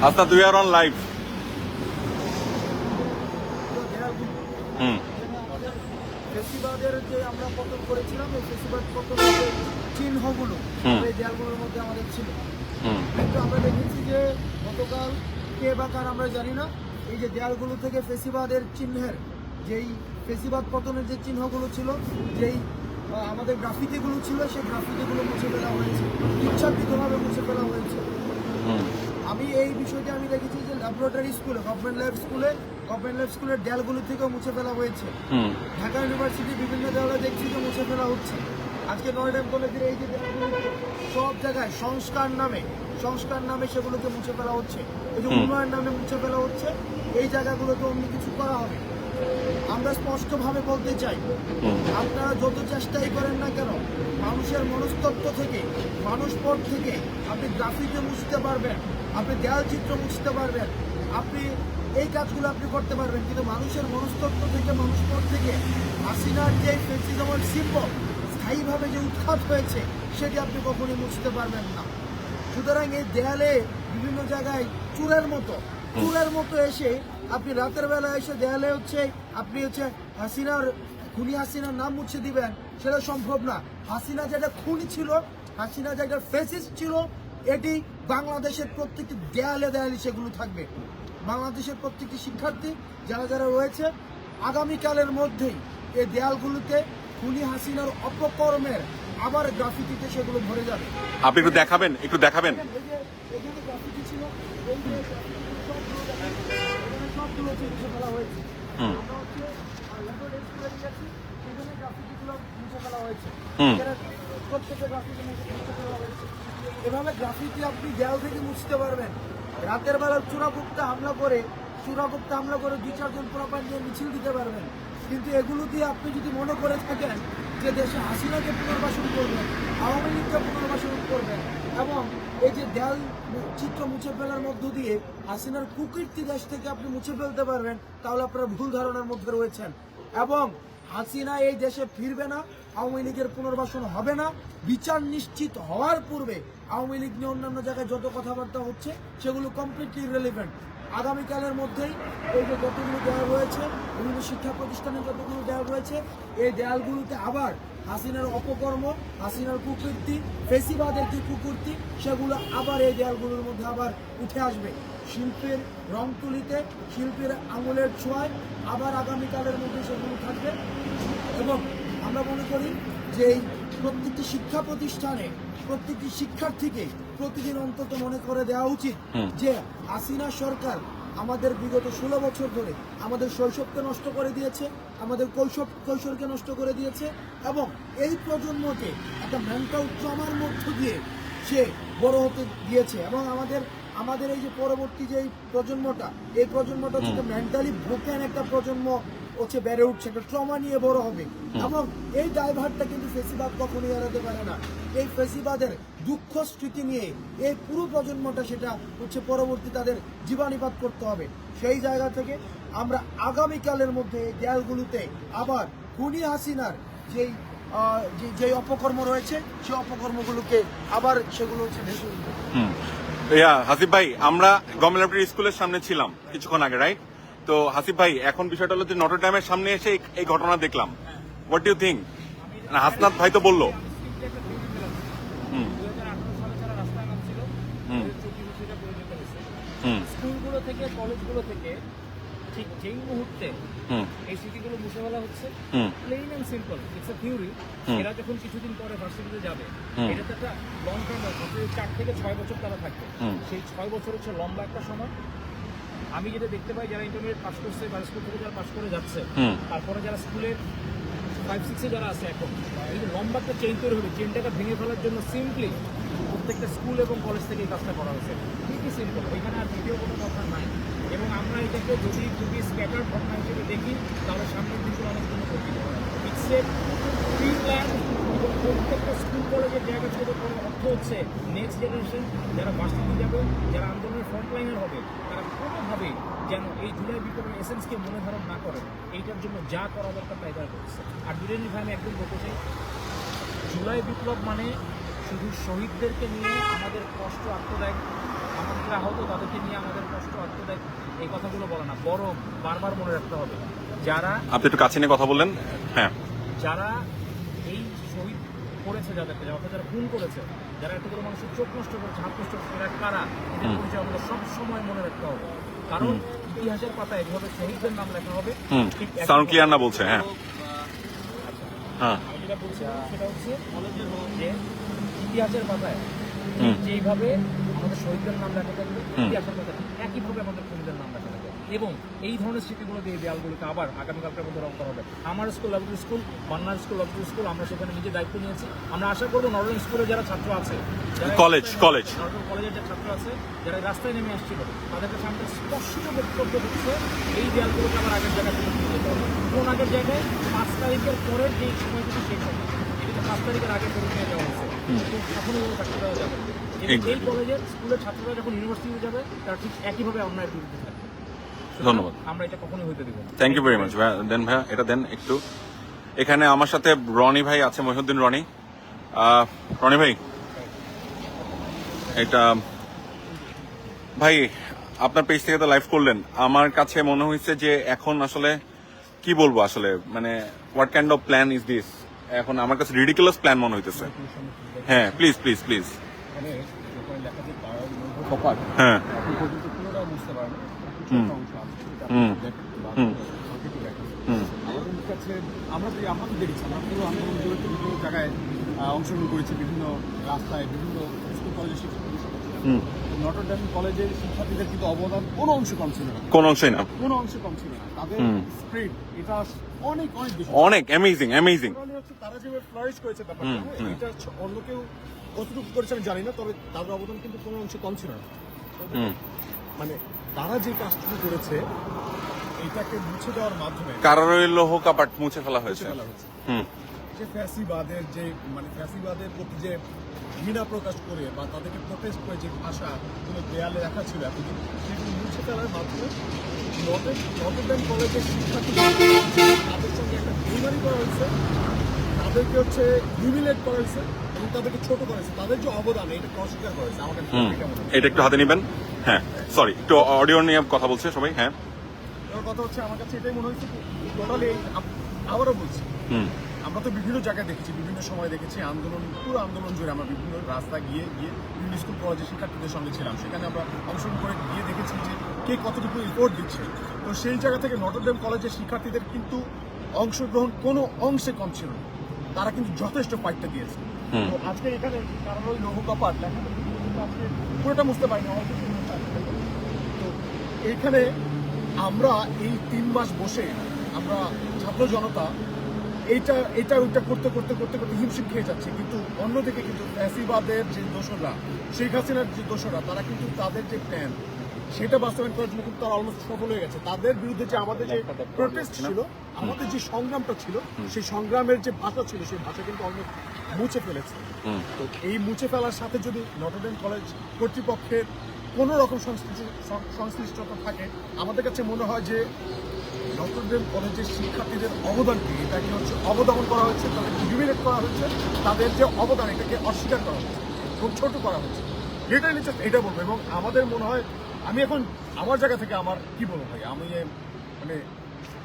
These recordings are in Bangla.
Asad, we are on live. হুম। যে আমরা পতন করেছিলাম এই ফেসিবাদ পতনের যে চিহ্নগুলো। এই দেয়ালগুলোর মধ্যে আমাদের ছিল। কিন্তু আমরা দেখেছি যে গতকাল কে বা কার আমরা জানি না এই যে দেয়ালগুলো থেকে ফেসিবাদের চিহ্নের যেই ফেসিবাদ পতনের যে চিহ্নগুলো ছিল যেই আমাদের গ্রাফিতিগুলো ছিল সেই গ্রাফিতিগুলো মুছে ফেলা হয়েছে ইচ্ছাকৃতভাবে মুছে ফেলা হয়েছে। আমি এই বিষয়টি আমি দেখেছি যে ল্যাবরেটরি স্কুলে গভর্নমেন্ট ল্যাব স্কুলে গভর্নমেন্ট ল্যাব স্কুলের দেয়ালগুলো থেকেও মুছে ফেলা হয়েছে। ঢাকা ইউনিভার্সিটি বিভিন্ন দেওয়ালে দেখছি যে মুছে ফেলা হচ্ছে। আজকে নয়ডাম কলেজের এই যে সব জায়গায় সংস্কার নামে সংস্কার নামে সেগুলোকে মুছে ফেলা হচ্ছে। এই যে উন্নয়ন নামে মুছে ফেলা হচ্ছে এই জায়গাগুলোতে অন্য কিছু করা হবে। আমরা স্পষ্টভাবে বলতে চাই আপনারা যত চেষ্টাই করেন না কেন মানুষের মনস্তত্ব থেকে মানুষ পথ থেকে আপনি গ্রাফিকে মুছতে পারবেন। আপনি দেয়াল চিত্র মুছতে পারবেন, আপনি এই কাজগুলো আপনি করতে পারবেন, কিন্তু মানুষের মনস্তত্ব থেকে, মানুষ পথ থেকে হাসিনার যে ফেসিজমের সিম্বল স্থায়ীভাবে যে উৎখাত হয়েছে, সেটি আপনি কখনোই মুছতে পারবেন না। সুতরাং এই দেয়ালে বিভিন্ন জায়গায় চুরের মতো চুরের মতো এসে আপনি রাতের বেলা এসে দেয়ালে হচ্ছে, আপনি হচ্ছে হাসিনার, খুনি হাসিনার নাম মুছে দিবেন, সেটা সম্ভব না। হাসিনা যেটা খুনি ছিল, হাসিনা যেটা ফেসিস ছিল এটি বাংলাদেশের প্রত্যেকটি দেয়ালে দেয়ালে সেগুলো থাকবে। বাংলাদেশের প্রত্যেকটি শিক্ষার্থী যারা যারা রয়েছে আগামীকালের মধ্যেই এই দেয়ালগুলোতে খুনি হাসিনার অপকর্মের আবার গ্রাফিতিতে সেগুলো ভরে যাবে। আপনি একটু দেখাবেন একটু দেখাবেন। প্রত্যেকটা গ্রাফিতি মুছে মুছে ফেলা হয়েছে এভাবে গ্রাফিতি আপনি দেয়াল থেকে মুছতে পারবেন। রাতের বেলা চূড়াপুক্তা হামলা করে চূড়াপুক্তা হামলা করে দুই, চারজন পোলাপান নিয়ে মিছিল দিতে পারবেন। কিন্তু এগুলো দিয়ে আপনি যদি মনে করে থাকেন যে দেশে হাসিনাকে পুনর্বাসন করবেন আওয়ামী লীগকে পুনর্বাসন করবেন এবং এই যে দেয়াল চিত্র মুছে ফেলার মধ্য দিয়ে হাসিনার কুকীর্তি দেশ থেকে আপনি মুছে ফেলতে পারবেন, তাহলে আপনারা ভুল ধারণার মধ্যে রয়েছেন। এবং হাসিনা এই দেশে ফিরবে না, আওয়ামী লীগের পুনর্বাসন হবে না। বিচার নিশ্চিত হওয়ার পূর্বে আওয়ামী লীগ নিয়ে অন্যান্য জায়গায় যত কথাবার্তা হচ্ছে, সেগুলো কমপ্লিটলি রিলেভেন্ট আগামীকালের মধ্যেই এই যে যতগুলো দেয়াল রয়েছে, বিভিন্ন শিক্ষা প্রতিষ্ঠানে যতগুলো দেয়াল রয়েছে, এই দেয়ালগুলোতে আবার হাসিনার অপকর্ম, হাসিনার কুকীর্তি, ফেসিবাদের যে কুকীর্তি, সেগুলো আবার এই দেয়ালগুলোর মধ্যে আবার উঠে আসবে। শিল্পের রং তুলিতে শিল্পের আঙুলের ছোঁয়ায় আবার আগামীকালের মধ্যে সেগুলো থাকবে। এবং আমরা মনে করি যে এই প্রত্যেকটি শিক্ষা প্রতিষ্ঠানে প্রত্যেকটি শিক্ষার্থীকে প্রতিদিন অন্তত মনে করে দেওয়া উচিত যে আসিনা সরকার আমাদের বিগত ষোলো বছর ধরে আমাদের শৈশবকে নষ্ট করে দিয়েছে আমাদের কৈশব কৈশোরকে নষ্ট করে দিয়েছে এবং এই প্রজন্মকে একটা মেন্টাল ট্রমার মধ্য দিয়ে সে বড় হতে দিয়েছে। এবং আমাদের আমাদের এই যে পরবর্তী যে প্রজন্মটা এই প্রজন্মটা হচ্ছে মেন্টালি ব্রোকেন একটা প্রজন্ম হচ্ছে বেড়ে উঠছে একটা ট্রমা নিয়ে বড় হবে। এবং এই ড্রাইভারটা কিন্তু ফেসিবাদ কখনোই এড়াতে পারে না। এই ফেসিবাদের দুঃখ স্মৃতি নিয়ে এই পুরো প্রজন্মটা সেটা হচ্ছে পরবর্তী তাদের জীবাণিপাত করতে হবে। সেই জায়গা থেকে আমরা আগামীকালের মধ্যে এই দেয়ালগুলোতে আবার খুনি হাসিনার যেই যে- অপকর্ম রয়েছে সেই অপকর্মগুলোকে আবার সেগুলো হচ্ছে ভেসে উঠবে। ইয়া হাসিফ ভাই, আমরা গভর্নমেন্ট স্কুলের সামনে ছিলাম কিছুক্ষণ আগে রাইট তো হাসিফ ভাই, এখন বিষয়টা হলো যে নটর ড্যামের সামনে এসে এই- ঘটনা দেখলাম। হোয়াট ইউ থিঙ্ক হাসনাত ভাই তো বলল। স্কুলগুলো থেকে, কলেজগুলো থেকে ঠিক যেই মুহূর্তে এই স্মৃতিগুলো মুছে ফেলা হচ্ছে plain and simple it's a theory এরা যখন কিছুদিন পরে ভার্সিটিতে যাবে এটা তো একটা লং টার্ম চার থেকে ছয় বছর তারা থাকবে। সেই ছয় বছর হচ্ছে লম্বা একটা সময়। আমি যেটা দেখতে পাই যারা ইন্টারমিডিয়েট পাস করছে বা স্কুল থেকে যারা পাস করে যাচ্ছে তারপরে যারা স্কুলের ফাইভ সিক্সে যারা আছে এখন এই লম্বা একটা চেন তৈরি হবে চেইনটাকে ভেঙে ফেলার জন্য সিম্পলি প্রত্যেকটা স্কুল এবং কলেজ থেকে এই কাজটা করা হয়েছে। খুবই সিম্পল এখানে আর দ্বিতীয় কোনো কথা নাই। এবং আমরা এটাকে যদি খুবই স্ক্যাটার ঘটনা হিসেবে দেখি, তাহলে সামনের দিনগুলো অনেক জন্য কঠিন ইটস এ প্ল্যান এবং প্রত্যেকটা স্কুল কলেজের জায়গা থেকে কোনো অর্থ হচ্ছে নেক্সট জেনারেশন যারা ভার্সিটি যাবে, যারা আন্দোলনের ফ্রন্টলাইনার হবে, তারা কোনোভাবেই যেন এই জুলাই বিপ্লবের এসেন্সকে মনে ধারণ না করে। এইটার জন্য যা করা দরকার তাই তারা করছে। আর দুরেন ভাই, আমি একদম বলতে চাই, জুলাই বিপ্লব মানে শুধু শহীদদেরকে নিয়ে আমাদের কষ্ট আত্মদায়ক আমাদের যারা আহত তাদেরকে নিয়ে আমাদের কষ্ট আত্মদায় এই কথাগুলো বলে না বরং বারবার মনে রাখতে হবে যারা আপনি একটু কাছে নিয়ে কথা বললেন? হ্যাঁ। যারা এই শহীদ করেছে যাদেরকে যারা যারা খুন করেছে যারা করে মানুষের চোখ নষ্ট করেছে হাত নষ্ট করেছে এরা কারা? এদের পরিচয় আমাদের সব সময় মনে রাখতে হবে কারণ ইতিহাসের পাতায় যেভাবে শহীদদের নাম লেখা হবে সাউন্ড ক্লিয়ার না বলছে হ্যাঁ। হ্যাঁ। আমি যেটা বলছিলাম সেটা হচ্ছে যে ইতিহাসের পাতায়। যেইভাবে আমাদের শহীদদের নাম লেখা থাকবে ইতিহাসের ঠিক একইভাবে আমাদের খুনিদের নাম লেখা থাকবে। এবং এই ধরনের স্মৃতিগুলো দিয়ে দেয়ালগুলোকে আবার আগামীকালকের মধ্যে রং করা হবে। আমার স্কুল লাভলি স্কুল বান্নার স্কুল লাভলি স্কুল আমরা সেখানে নিজে দায়িত্ব নিয়েছি। আমরা আশা করব নর্দার্ন স্কুলে যারা ছাত্র আছে কলেজ, কলেজ। কলেজের যে ছাত্র আছে যারা রাস্তায় নেমে আসছিল তাদের কাছে আমাদের স্পষ্ট বক্তব্য হচ্ছে এই দেয়ালগুলোকে আবার আগের জায়গায় ফেরত নিয়ে যেতে হবে। কোন আগের জায়গায় পাঁচ তারিখের পরের যে সময়টুকু শেষ হবে এটা পাঁচ তারিখের আগে ফেরত নিয়ে যাওয়া হয়েছে। কিন্তু থাকতে দেওয়া যাবে এই কলেজের স্কুলের ছাত্ররা যখন ইউনিভার্সিটিতে যাবে তারা ঠিক একইভাবে অন্যায়ের বিরুদ্ধে থাকবে। ধন্যবাদ। আমরা এটা কখনোই হইতে দিব না। থ্যাংক ইউ ভেরি মাচ দেন ভাইয়া এটা দেন একটু। এখানে আমার সাথে রনি ভাই আছে মহিউদ্দিন রনি। রনি ভাই এটা ভাই আপনার পেজ থেকে তো লাইভ করলেন। আমার কাছে মনে হয়েছে যে এখন আসলে কি বলব আসলে? মানে what kind of plan is this এখন আমার কাছে রিডিকুলাস প্ল্যান মনে হইতেছে। হ্যাঁ প্লিজ প্লিজ প্লিজ হ্যাঁ। হুম। হুম। হুম। হুম। কাছে আমরা তো আমরা তো দেখেছি আমরা পুরো আন্দোলন জড়িত বিভিন্ন জায়গায় অংশগ্রহণ করেছি বিভিন্ন রাস্তায় বিভিন্ন স্কুল কলেজের শিক্ষক হুম। নটরডেম কলেজের শিক্ষার্থীদের কিন্তু অবদান কোনো অংশ কম ছিল না। কোন অংশই না। কোনো অংশ কম ছিল না। তাদের হুম। স্প্রিট এটা অনেক অনেক অনেক অ্যামেজিং অ্যামেজিং তারা যেভাবে ফ্লারিশ করেছে ব্যাপারটা হ্যাঁ। এটা অন্য কেউ কতটুকু করেছে আমি জানি না তবে তাদের অবদান কিন্তু কোনো অংশ কম ছিল না। মানে তারা যে কাজটুকু করেছে এটাকে মুছে দেওয়ার মাধ্যমে কারারই লৌহ কাপাট মুছে ফেলা হয়েছে। ফেলা হয়েছে। হুম। যে ফ্যাসিবাদের যে মানে ফ্যাসিবাদের প্রতি যে ঘৃণা প্রকাশ করে বা তাদেরকে প্রোটেস্ট করে যে ভাষাগুলো দেয়ালে রাখা ছিল এতদিন সেগুলো মুছে ফেলার মাধ্যমে নটেন কলেজের শিক্ষার্থী তাদের সঙ্গে একটা বেইমানি করা হয়েছে। তাদেরকে হচ্ছে হিউমিলেট করা হয়েছে এবং তাদেরকে ছোট করা হয়েছে। তাদের যে অবদান এটা অস্বীকার করা হয়েছে আমার কাছে হুম এটা একটু হাতে নেবেন। হ্যাঁ সরি একটু অডিও নিয়ে কথা বলছে সবাই হ্যাঁ। কথা হচ্ছে আমার কাছে এটাই মনে হয়েছে টোটালি আবারও বলছি। হুম। আমরা তো বিভিন্ন জায়গায় দেখেছি বিভিন্ন সময় দেখেছি আন্দোলন পুরো আন্দোলন জুড়ে আমরা বিভিন্ন রাস্তা গিয়ে গিয়ে বিভিন্ন স্কুল কলেজের শিক্ষার্থীদের সঙ্গে ছিলাম। সেখানে আমরা অংশগ্রহণ করে গিয়ে দেখেছি যে কে কতটুকু রিপোর্ট দিচ্ছে। তো সেই জায়গা থেকে নটরডেম কলেজের শিক্ষার্থীদের কিন্তু অংশগ্রহণ কোনো অংশে কম ছিল না। তারা কিন্তু যথেষ্ট ফাইটটা দিয়েছে। তো আজকে এখানে কারণ ওই লৌহ কপাট আজকে পুরোটা বুঝতে পারিনি তো এইখানে আমরা এই তিন মাস বসে আমরা ছাত্র জনতা এইটা এটা ওইটা করতে করতে করতে করতে হিমশিম খেয়ে যাচ্ছে। কিন্তু অন্যদিকে কিন্তু ফ্যাসিবাদের যে দোষরা শেখ হাসিনার যে দোষরা তারা কিন্তু তাদের যে প্ল্যান সেটা বাস্তবায়ন করার জন্য কিন্তু তারা অলমোস্ট সফল হয়ে গেছে। তাদের বিরুদ্ধে যে আমাদের যে প্রোটেস্ট ছিল আমাদের যে সংগ্রামটা ছিল সেই সংগ্রামের যে ভাষা ছিল সেই ভাষা কিন্তু অলমোস্ট মুছে ফেলেছে। তো এই মুছে ফেলার সাথে যদি নটরডেম কলেজ কর্তৃপক্ষের কোনো রকম সংশ্লিষ্ট- সংশ্লিষ্টতা থাকে আমাদের কাছে মনে হয় যে নটরডেম কলেজের শিক্ষার্থীদের অবদানকে এটাকে হচ্ছে অবদমন করা হচ্ছে তাদেরকে ডিমিনেট করা হচ্ছে তাদের যে অবদান এটাকে অস্বীকার করা হচ্ছে খুব ছোট করা হচ্ছে। এটা নিচে এটা বলব এবং আমাদের মনে হয় আমি এখন আমার জায়গা থেকে আমার কি বলব ভাই? আমি মানে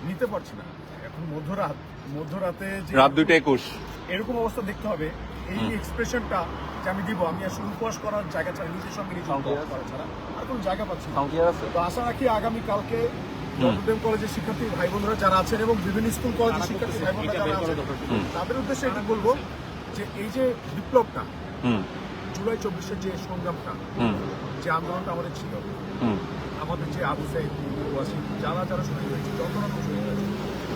নিতে পারছি না। এখন মধ্যরাত মধ্যরাতে যে রাত দুইটা একুশ। এরকম অবস্থা দেখতে হবে এই এক্সপ্রেশনটা যে আমি দিব আমি আসলে উপবাস করার জায়গা ছাড়া নিজের সঙ্গে নিজে উপবাস করা ছাড়া আর কোনো জায়গা পাচ্ছি না। তো আশা রাখি আগামী কালকে নটরডেম কলেজের শিক্ষার্থী ভাই বোনেরা যারা আছেন এবং বিভিন্ন স্কুল কলেজের শিক্ষার্থী ভাই বোনেরা যারা আছেন তাদের উদ্দেশ্যে এটা বলব যে এই যে বিপ্লবটা হুম। জুলাই চব্বিশের যে সংগ্রামটা যে আন্দোলনটা আমাদের ছিল আমাদের যে আবু সাইদ যারা যারা শহীদ হয়েছে যত রকম শহীদ হয়েছে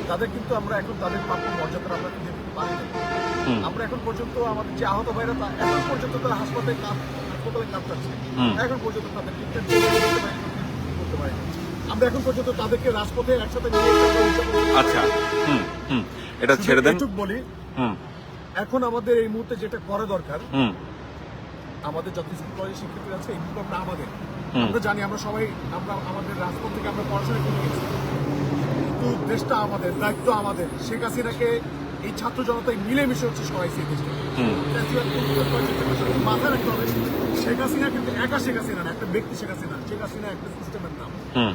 তাদের কিন্তু আমরা এখন তাদের প্রাপ্য মর্যাদা আমরা কিন্তু পারি আমরা এখন পর্যন্ত আমাদের যে আহত ভাইরা তা এখন পর্যন্ত তারা হাসপাতালে হাসপাতালে কাঁপতাচ্ছে হুম। এখন পর্যন্ত তাদের ট্রিটমেন্ট করতে পারি করতে পারি না। আমরা এখন পর্যন্ত তাদেরকে রাজপথে একসাথে নিয়ে। আচ্ছা হুম হুম এটা ছেড়ে দেন। বলি হুম। এখন আমাদের এই মুহূর্তে যেটা করা দরকার হুম। আমাদের যত স্কুল কলেজের শিক্ষার্থী আছে এই বিপ্লবটা আমাদের। আমরা জানি আমরা সবাই আমরা আমাদের রাজপথ থেকে আমরা পড়াশোনা করে গেছি। কিন্তু দেশটা আমাদের দায়িত্ব আমাদের। শেখ হাসিনাকে এই ছাত্র জনতায় মিলেমিশে হচ্ছে সরাইছে এই দেশটা। মাথায় রাখতে হবে শেখ হাসিনা কিন্তু একা শেখ হাসিনা না একটা ব্যক্তি শেখ হাসিনা শেখ হাসিনা একটা সিস্টেমের নাম। হুম।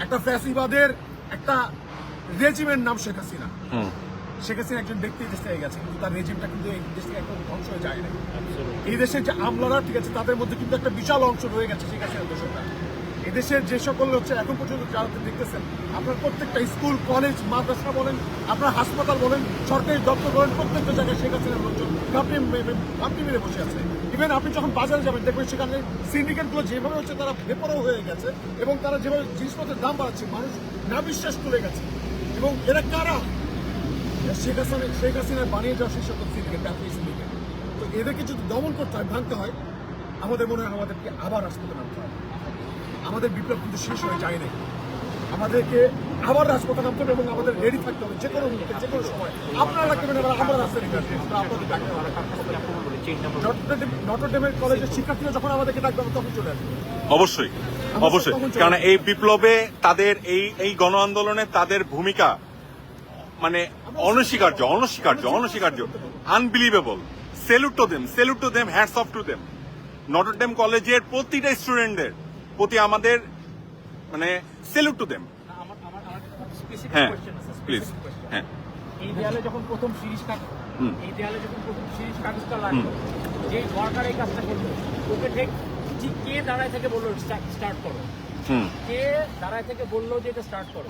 একটা ফ্যাসিবাদের একটা রেজিমের নাম শেখ হাসিনা। শেখ হাসিনা একজন ব্যক্তি এই দেশ থেকে গেছে কিন্তু তার রেজিমটা কিন্তু এই দেশ থেকে একদম ধ্বংস হয়ে যায় না এই দেশের যে আমলারা ঠিক আছে তাদের মধ্যে কিন্তু একটা বিশাল অংশ রয়ে গেছে শেখ হাসিনার দোষটা এদেশের যে সকল হচ্ছে এখন পর্যন্ত যারা দেখতেছেন আপনার প্রত্যেকটা স্কুল কলেজ মাদ্রাসা বলেন আপনার হাসপাতাল বলেন সরকারি দপ্তর বলেন প্রত্যেকটা জায়গায় শেখ হাসিনার লোকজন ঘাপটি মে- ঘাপটি মেরে বসে আছে। ইভেন আপনি যখন বাজারে যাবেন, দেখবেন সেখানে সিন্ডিকেটগুলো যেভাবে হচ্ছে তারা বেপরও হয়ে গেছে এবং তারা যেভাবে জিনিসপত্রের দাম বাড়াচ্ছে, মানুষ না বিশ্বাস তুলে গেছে। এবং এরা কারা? শেখ হাসিনা শেখ হাসিনার বানিয়ে যাওয়া সেই সকল সিন্ডিকেট ব্যবসায়ী সিন্ডিকেট তো এদেরকে যদি দমন করতে হয়, ভাঙতে হয়, আমাদের মনে হয় আমাদেরকে আবার রাজপথে নামতে হবে। আমাদের বিপ্লব কিন্তু শেষ হয়ে যায় নাই। আমাদেরকে আবার রাজপথে নামতে হবে এবং আমাদের রেডি থাকতে হবে যে কোনো মুহূর্তে যে কোনো সময়। আপনারা রাখবেন এবার আমরা রাস্তায় নেমে আসব আমরা আপনাদের ডাকতে হবে নটরডেমের কলেজের শিক্ষার্থীরা যখন আমাদেরকে ডাকবে তখন চলে আসব। অবশ্যই অবশ্যই। কারণ এই বিপ্লবে তাদের এই এই গণ আন্দোলনে তাদের ভূমিকা মানে অনস্বীকার্য অনস্বীকার্য অনস্বীকার্য। Unbelievable salute to them salute to them hats off to them Notre Dame কলেজের প্রতিটা স্টুডেন্টদের প্রতি আমাদের মানে সেলুট টু দেম আমার আমার আমার স্পেসিফিক হ্যাঁ প্লিজ হ্যাঁ। এই দেয়ালে যখন প্রথম সিরিজ কাট এই দেয়ালে যখন প্রথম সিরিজ কাগজটা লাগল যে সরকার এই কাজটা করল ওকে ঠিক ঠিক কে দাঁড়ায় থেকে বলল স্টার্ট করো। কে দাঁড়ায় থেকে বলল যে এটা স্টার্ট করো?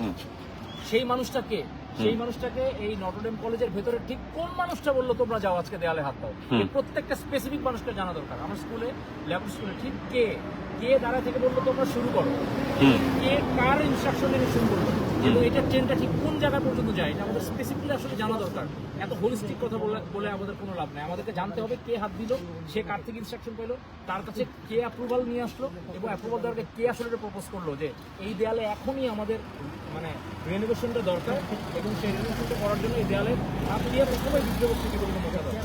সেই মানুষটা কে? সেই মানুষটাকে এই নটরডেম কলেজের ভেতরে ঠিক কোন মানুষটা বলল তোমরা যাও আজকে দেয়ালে হাত দাও? প্রত্যেকটা স্পেসিফিক মানুষকে জানা দরকার। আমার স্কুলে ল্যাব স্কুলে ঠিক কে? কে দাঁড়ায় থেকে বলল তোমরা শুরু করো। কে কার ইনস্ট্রাকশন নিয়ে শুরু করল? এবং এটা ট্রেনটা ঠিক কোন জায়গা পর্যন্ত যায় এটা আমাদের স্পেসিফিকলি আসলে জানা দরকার। এত হোলিস্টিক কথা বলে বলে আমাদের কোনো লাভ নাই। আমাদেরকে জানতে হবে কে হাত দিল সে কার থেকে ইনস্ট্রাকশন পেল তার কাছে কে অ্যাপ্রুভাল নিয়ে আসলো এবং অ্যাপ্রুভাল দেওয়ার কে আসলে এটা প্রপোজ করল যে এই দেয়ালে এখনই আমাদের মানে রেনোভেশনটা দরকার এবং সেই রেনোভেশনটা করার জন্য এই দেয়ালে হাত দিয়ে প্রথমে মোটা দরকার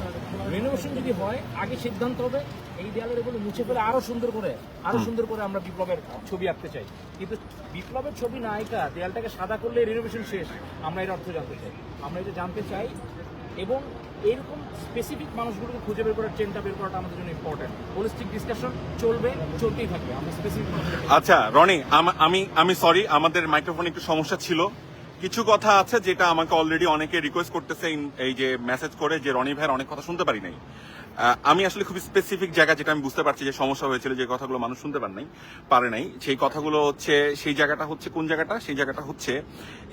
রেনোভেশন যদি হয় আগে সিদ্ধান্ত হবে। এই দেয়ালের এগুলো মুছে ফেলে আরও সুন্দর করে আরও সুন্দর করে আমরা বিপ্লবের ছবি আঁকতে চাই। কিন্তু বিপ্লবের ছবি নায়িকা দেয়ালটাকে সাদা করলে রেনোভেশন শেষ। আমরা এর অর্থ জানতে চাই। আমরা এটা জানতে চাই এবং এরকম স্পেসিফিক মানুষগুলোকে খুঁজে বের করার ট্রেনটা বের করাটা আমাদের জন্য ইম্পর্টেন্ট হোলিস্টিক ডিসকাশন চলবে চলতেই থাকবে। আমরা স্পেসিফিক আচ্ছা রনি আমি আমি সরি আমাদের মাইক্রোফোনে একটু সমস্যা ছিল। কিছু কথা আছে যেটা আমাকে অলরেডি অনেকে রিকোয়েস্ট করতেছে এই যে মেসেজ করে যে, রনি ভাইয়ের অনেক কথা শুনতে পারি নাই। আমি আসলে খুব স্পেসিফিক জায়গা যেটা আমি বুঝতে পারছি যে সমস্যা হয়েছিল, যে কথাগুলো মানুষ শুনতে পারে নাই পারে নাই। সেই কথাগুলো হচ্ছে, সেই জায়গাটা হচ্ছে কোন জায়গাটা? সেই জায়গাটা হচ্ছে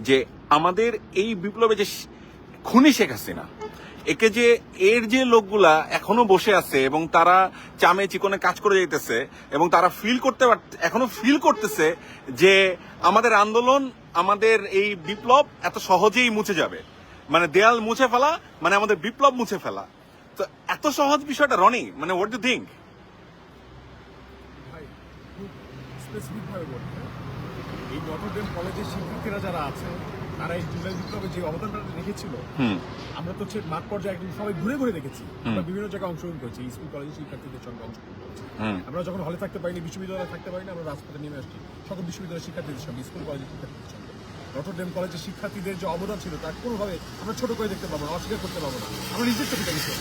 যে আমাদের এই বিপ্লবে যে খুনি শেখ হাসিনা, একে যে এর যে লোকগুলা এখনও বসে আছে এবং তারা চামে চিকনে কাজ করে যাইতেছে এবং তারা ফিল করতে এখনও ফিল করতেছে যে আমাদের আন্দোলন আমাদের এই বিপ্লব এত সহজেই মুছে যাবে। মানে দেয়াল মুছে ফেলা মানে আমাদের বিপ্লব মুছে ফেলা। তো এত সহজ বিষয়টা রনি মানে হোয়াট ডু থিঙ্ক এই নটরডেম কলেজের শিক্ষার্থীরা যারা আছে তারা এই জুলাই বিপ্লবে যে অবদানটা রেখেছিল আমরা তো হচ্ছে মাঠ পর্যায়ে একদম সবাই ঘুরে ঘুরে দেখেছি। আমরা বিভিন্ন জায়গায় অংশগ্রহণ করেছি স্কুল কলেজের শিক্ষার্থীদের সঙ্গে অংশগ্রহণ করেছি। আমরা যখন হলে থাকতে পারিনি বিশ্ববিদ্যালয়ে থাকতে পারিনি আমরা রাজপথে নেমে আসছি। সকল বিশ্ববিদ্যালয়ের শিক্ষার্থীদের সঙ্গে স্কুল কলেজের শিক্ষার্থীদের সঙ্গে। নটরডেম কলেজের শিক্ষার্থীদের যে অবদান ছিল তার কোনোভাবে আমরা ছোট করে দেখতে পাবো না অস্বীকার করতে পারব না। আমরা নিজের চোখে দেখেছি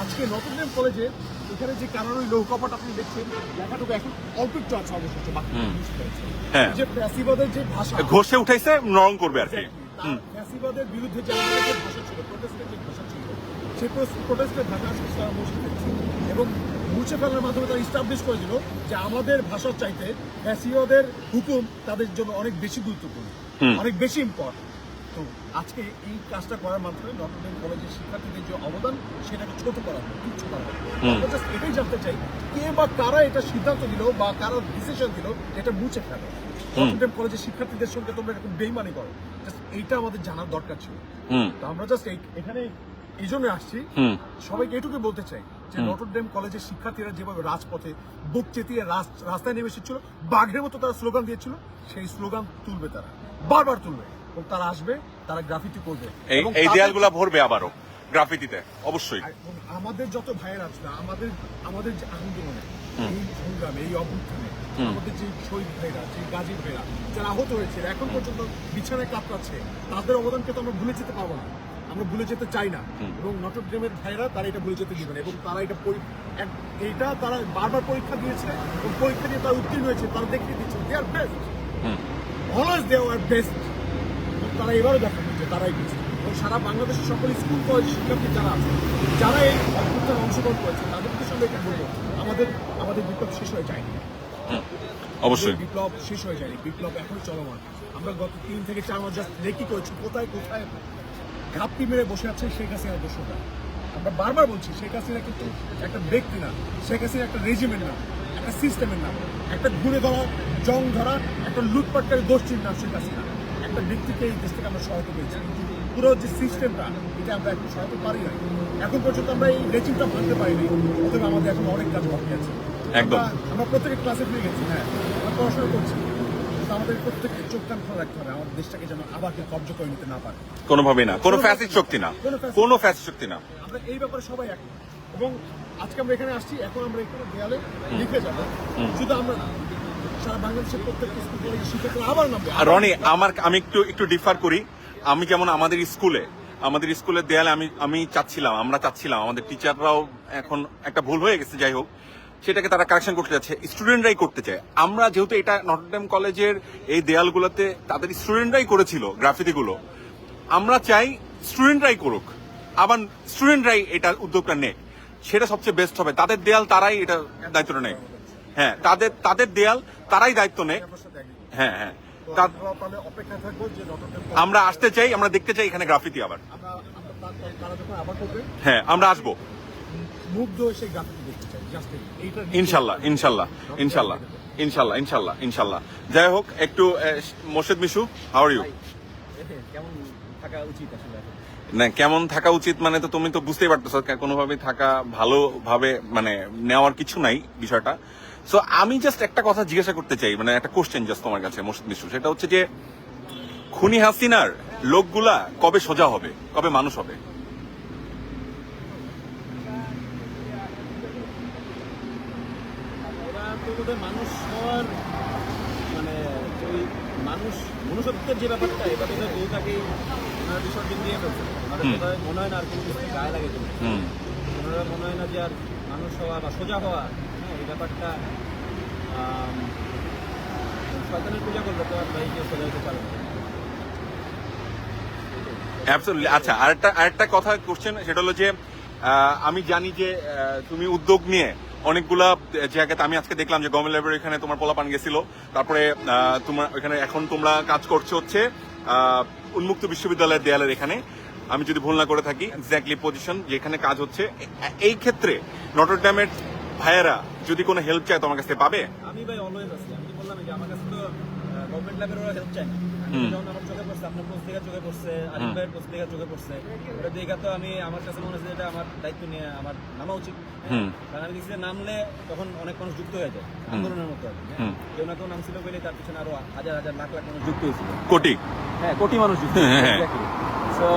আজকে নটরডেম কলেজে এখানে যে কানারই লৌকপাট আপনি দেখছেন লেখাটুকু এখন অল্প একটু আছে অবশিষ্ট বাকি। হ্যাঁ। যে প্যাসিবাদের যে ভাষা ঘষে উঠাইছে নরম করবে আর কি। তার ফ্যাসিবাদের বিরুদ্ধে যে আমাদের যে ভাষা ছিল প্রোটেস্টের যে ভাষা ছিল সেই প্রোটেস্টের ভাষা আজকে তারা মুছে ফেলছে। এবং মুছে ফেলার মাধ্যমে তারা ইস্টাবলিশ করেছিল যে আমাদের ভাষার চাইতে ফ্যাসিবাদের হুকুম তাদের জন্য অনেক বেশি গুরুত্বপূর্ণ। অনেক বেশি ইম্পর্টেন্ট তো আজকে এই কাজটা করার মাধ্যমে নটরডেম কলেজের শিক্ষার্থীদের যে অবদান সেটাকে ছোট করা হবে তুচ্ছ করা হুম। আমরা just এটাই জানতে চাই কে বা কারা এটা সিদ্ধান্ত দিল বা কারা ডিসিশন দিল এটা মুছে ফেলো? নটরডেম কলেজের শিক্ষার্থীদের সঙ্গে তোমরা এরকম বেইমানি করো। জাস্ট এইটা আমাদের জানার দরকার ছিল। তো আমরা জাস্ট এখানে এই জন্য আসছি। সবাইকে এটুকু বলতে চাই যে নটরডেম কলেজের শিক্ষার্থীরা যেভাবে রাজপথে বুক চেতিয়ে রাস্তায় নেমে এসেছিল বাঘের মতো তারা স্লোগান দিয়েছিল সেই স্লোগান তুলবে তারা। বারবার তুলবে এবং তারা আসবে তারা গ্রাফিতি করবে। এই দেয়ালগুলা ভরবে আবারও গ্রাফিতিতে অবশ্যই। আমাদের যত ভাইয়ের আছে আমাদের আমাদের যে আন্দোলনে এই সংগ্রামে এই অভ্যুত্থানে আমাদের যে শহীদ ভাইরা যে গাজী ভাইরা যারা আহত হয়েছে এখন পর্যন্ত বিছানায় কাতরাচ্ছে তাদের অবদানকে তো আমরা ভুলে যেতে পারব না। আমরা ভুলে যেতে চাই না। এবং নটর ডেমের ভাইরা তারা এটা ভুলে যেতে দিবে না। এবং তারা এটা এইটা তারা বারবার পরীক্ষা দিয়েছে এবং পরীক্ষা দিয়ে তারা উত্তীর্ণ হয়েছে। তারা দেখিয়ে দিচ্ছে they are best always they are best তারা এবারও দেখা দিচ্ছে তারাই বেস্ট এবং সারা বাংলাদেশের সকল স্কুল কলেজ শিক্ষার্থী যারা আছে যারা এই অভ্যুত্থানে অংশগ্রহণ করেছে তাদেরকে সঙ্গে এটা বলব আমাদের আমাদের বিপ্লব শেষ হয়ে যায়নি। অবশ্যই। বিপ্লব শেষ হয়ে যায়নি। বিপ্লব এখন চলমান। আমরা গত তিন থেকে চার মাস জাস্ট লেকি করেছি কোথায় কোথায়? ঘাপটি মেরে বসে আছে শেখ হাসিনার দোষরা আমরা বারবার বলছি শেখ হাসিনা কিন্তু একটা ব্যক্তি না। শেখ হাসিনা একটা রেজিমেন্ট না একটা সিস্টেমের নাম একটা ঘুরে ধরা জং ধরা একটা লুটপাটকারী গোষ্ঠীর নাম শেখ হাসিনা। একটা ব্যক্তিকে এই দেশ থেকে আমরা সহায়তা পেয়েছি। পুরো যে সিস্টেমটা এটা আমরা এখন সহায়তা পারি না এখন পর্যন্ত আমরা এই রেজিমটা ভাঙতে পারিনি অতএব আমাদের এখন অনেক কাজ বাকি আছে। একদম। আমরা- প্রত্যেকের ক্লাসে ফিরে গেছি হ্যাঁ। আমরা পড়াশোনা করছি। কিন্তু আমাদের প্রত্যেককে চোখ কান খোলা রাখতে হবে। আমাদের দেশটাকে যেন আবার কেউ কব্জা করে নিতে না পারে। কোনোভাবেই না। কোনো ফ্যাসিস্ট শক্তি না। কোনো শক্তি না। আমরা এই ব্যাপারে সবাই এক এবং আজকে আমরা এখানে আসছি এখন আমরা এখানে দেয়ালে লিখে যাব। শুধু আমরা না রনি আমার আমি একটু একটু ডিফার করি। আমি যেমন আমাদের স্কুলে আমাদের স্কুলের দেয়ালে আমি আমি চাচ্ছিলাম আমরা চাচ্ছিলাম আমাদের টিচাররাও এখন একটা ভুল হয়ে গেছে যাই হোক। সেটাকে তারা কারেকশন করতে যাচ্ছে স্টুডেন্টরাই করতে চায়। আমরা যেহেতু এটা নটরডেম কলেজের এই দেয়ালগুলোতে তাদের স্টুডেন্টরাই করেছিল গ্রাফিতিগুলো আমরা চাই স্টুডেন্টরাই করুক। আবার স্টুডেন্টরাই এটা উদ্যোগটা নেক। সেটা সবচেয়ে বেস্ট হবে। তাদের দেয়াল তারাই এটা দায়িত্বটা নেয়। হ্যাঁ তাদের তাদের দেয়াল তারাই দায়িত্ব নেয়। হ্যাঁ হ্যাঁ। আমরা আসতে চাই আমরা দেখতে চাই এখানে গ্রাফিতি আবার। হ্যাঁ আমরা আসব। মুগ্ধ সেই গাছটি ইনশাল্লাহ ইনশাল্লাহ ইনশাল্লাহ ইনশাল্লাহ ইনশাল্লাহ ইনশাল্লাহ। যাই হোক একটু মোর্শেদ মিশু হাউ ইউ কেমন থাকা উচিত আসলে? না কেমন থাকা উচিত মানে তো তুমি তো বুঝতেই পারতেছো কোনোভাবে থাকা ভালোভাবে মানে নেওয়ার কিছু নাই বিষয়টা। সো আমি জাস্ট একটা কথা জিজ্ঞাসা করতে চাই মানে একটা কোশ্চেন জাস্ট তোমার কাছে মোর্শেদ মিশু। সেটা হচ্ছে যে খুনি হাসিনার লোকগুলা কবে সোজা হবে? কবে মানুষ হবে? ওরা মানুষ হওয়ার মানে ওই মানুষ মনুষ্যত্বের যে ব্যাপারটা এটা বোধহয় বউটাকেই ওনারা বিসর্জন দিয়ে ফেলছে। বোধহয় মনে হয় না আর কোনো কিছু গায়ে লাগে তুমি ওনারা মনে হয় না যে আর মানুষ হওয়া বা সোজা হওয়া হ্যাঁ এই ব্যাপারটা শয়তানের পূজা করলে তো আর ভাই কেউ সোজা হতে পারে আচ্ছা আরেকটা আরেকটা কথা কোশ্চেন সেটা হলো যে আমি জানি যে তুমি উদ্যোগ নিয়ে অনেকগুলা জায়গাতে আমি আজকে দেখলাম যে গভর্নমেন্ট লাইব্রেরি এখানে তোমার পোলাপান গেছিল। তারপরে তোমার এখানে এখন তোমরা কাজ করছ হচ্ছে উন্মুক্ত বিশ্ববিদ্যালয়ের দেয়ালের এখানে। আমি যদি ভুল না করে থাকি এক্স্যাক্টলি পজিশন যেখানে কাজ হচ্ছে। এই ক্ষেত্রে নটরডামের ভাইয়েরা যদি কোনো হেল্প চায় তোমার কাছে পাবে? আমি ভাই অলওয়েজ আছি। আমি বললাম যে আমার কাছে তো গভর্নমেন্ট ওরা হেল্প হুম। যখন আমার চোখে পড়ছে আপনার পোস্ট দেখা চোখে পড়ছে আরিফ ভাইয়ের পোস্ট দেখা চোখে পড়ছে। ওটা দেখা তো আমি আমার কাছে মনে হচ্ছে এটা আমার দায়িত্ব নিয়ে আমার নামা উচিত। কারণ আমি দেখছি যে নামলে তখন অনেক মানুষ যুক্ত হয়ে যায় আন্দোলনের মতো আর কি, হ্যাঁ। কেউ না কেউ নামছিল বলে তার পিছনে আরও হাজার হাজার লাখ লাখ মানুষ যুক্ত হয়েছিল। কোটি? হ্যাঁ কোটি মানুষ যুক্ত হ্যাঁ। সো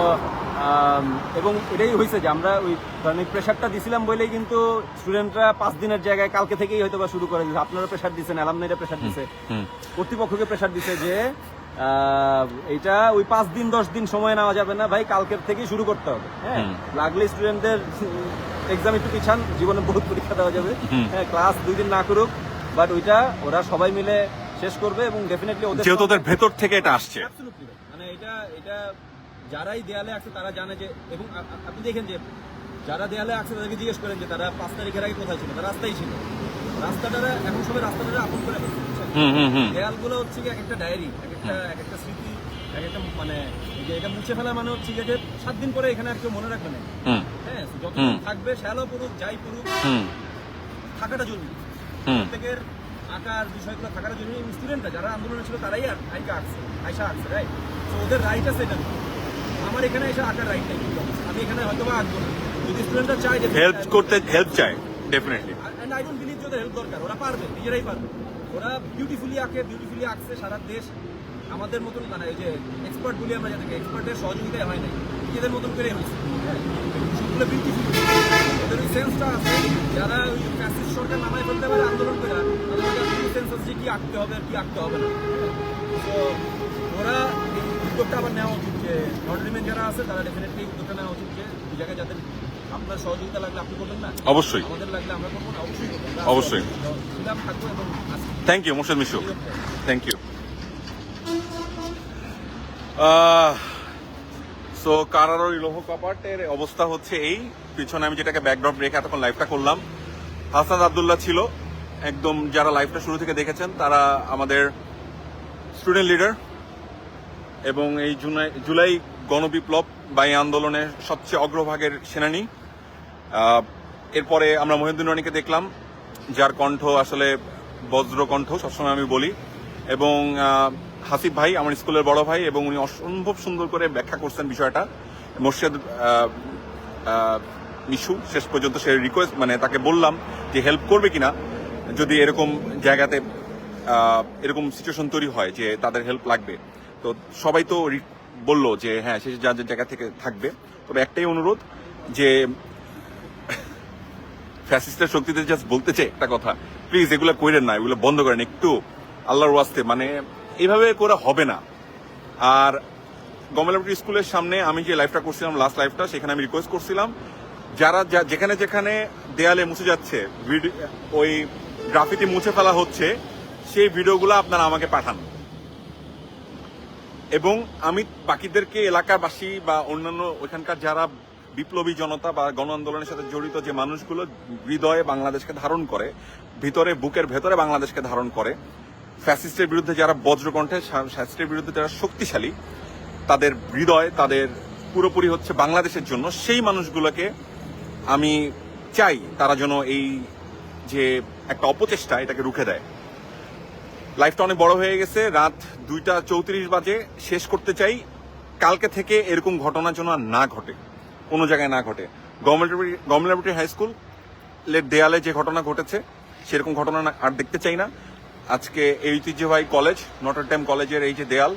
এবং এটাই হয়েছে যে আমরা ওই ধরনের প্রেশারটা দিছিলাম বলেই কিন্তু স্টুডেন্টরা পাঁচ দিনের জায়গায় কালকে থেকেই হয়তো বা শুরু করে দিচ্ছে আপনারা প্রেশার দিচ্ছেন অ্যালামনাইরা প্রেশার দিচ্ছে কর্তৃপক্ষকে প্রেশার দিছে যে এটা ওই পাঁচ দিন দশ দিন সময় নেওয়া যাবে না। ভাই কালকের থেকেই শুরু করতে হবে। হ্যাঁ। লাগলে স্টুডেন্টদের এক্সাম একটু পিছান জীবনে বহুত পরীক্ষা দেওয়া যাবে। হ্যাঁ ক্লাস দুই দিন না করুক বাট ওইটা ওরা সবাই মিলে শেষ করবে এবং ডেফিনেটলি ওদের যেহেতু ওদের ভেতর থেকে এটা আসছে। মানে এটা এটা যারাই দেয়ালে আছে তারা জানে যে এবং আপনি দেখেন যে যারা দেয়ালে আছে তাদেরকে জিজ্ঞেস করেন যে তারা পাঁচ তারিখের আগে কোথায় ছিল? তারা রাস্তায় ছিল। রাস্তাটা এখন সবাই রাস্তাটা আপন করে দেয়ালগুলো হচ্ছে এক একটা ডায়েরি এক একটা এক একটা স্মৃতি এক একটা মানে এটা মুছে ফেলা মানে হচ্ছে যে সাত দিন পরে এখানে আর কেউ মনে রাখবে না। হ্যাঁ যত থাকবে শ্যালো পড়ুক যাই পড়ুক থাকাটা জরুরি। প্রত্যেকের আঁকার বিষয়গুলো থাকাটা জরুরি। স্টুডেন্টরা যারা আন্দোলনে ছিল তারাই আর আইকা আঁকছে আইসা আঁকছে রাইট তো ওদের রাইট আছে এটা। আমার এখানে এসে আঁকার রাইট নেই। আমি এখানে হয়তো বা আঁকবো না। যদি স্টুডেন্টরা চায় যে হেল্প করতে হেল্প চায় definitely and I don't believe যে হেল্প দরকার। ওরা পারবে নিজেরাই পারবে। ওরা বিউটিফুলি আঁকে বিউটিফুলি আঁকছে সারা দেশ আমাদের মতন মানে এই যে এক্সপার্ট বলি আমরা যাদেরকে এক্সপার্টের সহযোগিতায় হয় নাই। নিজেদের মতন করে হয়েছে। হ্যাঁ সবগুলো বিউটিফুল ওদের ওই সেন্সটা আছে। যারা ওই ফ্যাসিস্ট সরকার নামায় ফেলতে পারে, আন্দোলন করে তাদের সেন্স আছে কি আঁকতে হবে আর কি আঁকতে হবে না। তো ওরা উদ্যোগটা আবার নেওয়া উচিত যে নটরিমেন যারা আছে, তারা ডেফিনেটলি উদ্যোগটা নেওয়া উচিত যে জায়গায় যাদের আপনার সহযোগিতা লাগলে আপনি করবেন না? অবশ্যই। আমাদের লাগলে আমরা করব না? অবশ্যই thank you Morshed Mishu thank you so কারার লৌহ কপাটের অবস্থা হচ্ছে এই। পিছনে আমি যেটাকে ব্যাকড্রপ রেখে এতক্ষণ লাইভটা করলাম। হাসান আবদুল্লাহ ছিল। একদম যারা লাইভটা শুরু থেকে দেখেছেন তারা আমাদের স্টুডেন্ট লিডার এবং এই জুলাই জুলাই গণবিপ্লব বা এই আন্দোলনের সবচেয়ে অগ্রভাগের সেনানী। এরপরে আমরা মহিউদ্দিন রনিকে দেখলাম, যার কণ্ঠ আসলে বজ্র কণ্ঠ, সবসময় আমি বলি। এবং হাসিফ ভাই, আমার স্কুলের বড় ভাই, এবং উনি অসম্ভব সুন্দর করে ব্যাখ্যা করছেন বিষয়টা। মোর্শেদ মিশু, শেষ পর্যন্ত সে রিকোয়েস্ট মানে তাকে বললাম যে হেল্প করবে কিনা। যদি এরকম জায়গাতে এরকম সিচুয়েশন তৈরি হয় যে তাদের হেল্প লাগবে। তো সবাই তো বলল যে হ্যাঁ সে যার জায়গা থেকে থাকবে। তবে একটাই অনুরোধ যে ফ্যাসিস্টের শক্তিতে জাস্ট বলতে চাই একটা কথা। প্লিজ এগুলো করেন না, এগুলো বন্ধ করেন। একটু আল্লাহর ওয়াস্তে মানে এইভাবে করে হবে না। আর গমেলাপুরি স্কুলের সামনে আমি যে লাইভটা করছিলাম লাস্ট লাইভটা সেখানে আমি রিকোয়েস্ট করছিলাম, যারা যেখানে যেখানে দেয়ালে মুছে যাচ্ছে ওই গ্রাফিটি মুছে ফেলা হচ্ছে, সেই ভিডিওগুলো আপনারা আমাকে পাঠান। এবং আমি বাকিদেরকে, এলাকাবাসী বা অন্যান্য ওইখানকার যারা বিপ্লবী জনতা বা গণ আন্দোলনের সাথে জড়িত যে মানুষগুলো হৃদয়ে বাংলাদেশকে ধারণ করে, ভিতরে, বুকের ভেতরে বাংলাদেশকে ধারণ করে, ফ্যাসিস্টের বিরুদ্ধে যারা বজ্রকণ্ঠে, ফ্যাসিস্টের বিরুদ্ধে যারা শক্তিশালী, তাদের হৃদয়, তাদের পুরোপুরি হচ্ছে বাংলাদেশের জন্য, সেই মানুষগুলোকে আমি চাই তারা যেন এই যে একটা অপচেষ্টা, এটাকে রুখে দেয়। লাইফটা অনেক বড় হয়ে গেছে, রাত দুইটা চৌত্রিশ বাজে, শেষ করতে চাই, কালকে থেকে এরকম ঘটনা যেন না ঘটে। কোনো জায়গায় না ঘটে। গভর্নমেন্ট হাই স্কুল দেয়ালে যে ঘটনা ঘটেছে, সেরকম ঘটনা আর দেখতে চাই না। আজকে এই ঐতিহ্যবাহী কলেজ নটর ড্যাম কলেজের এই যে দেয়াল,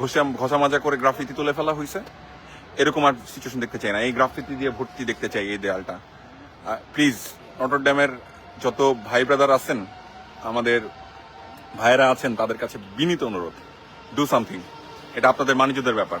ঘষা ঘষা মাজা করে গ্রাফিতি তুলে ফেলা হয়েছে এরকম আর সিচুয়েশন দেখতে চাই না। এই গ্রাফিতি দিয়ে ভর্তি দেখতে চাই এই দেয়ালটা। প্লিজ নটর ড্যামের যত ভাই ব্রাদার আছেন, আমাদের ভাইয়েরা আছেন, তাদের কাছে বিনীত অনুরোধ। ডু সামথিং এটা আপনাদের মানিজ্যদের ব্যাপার।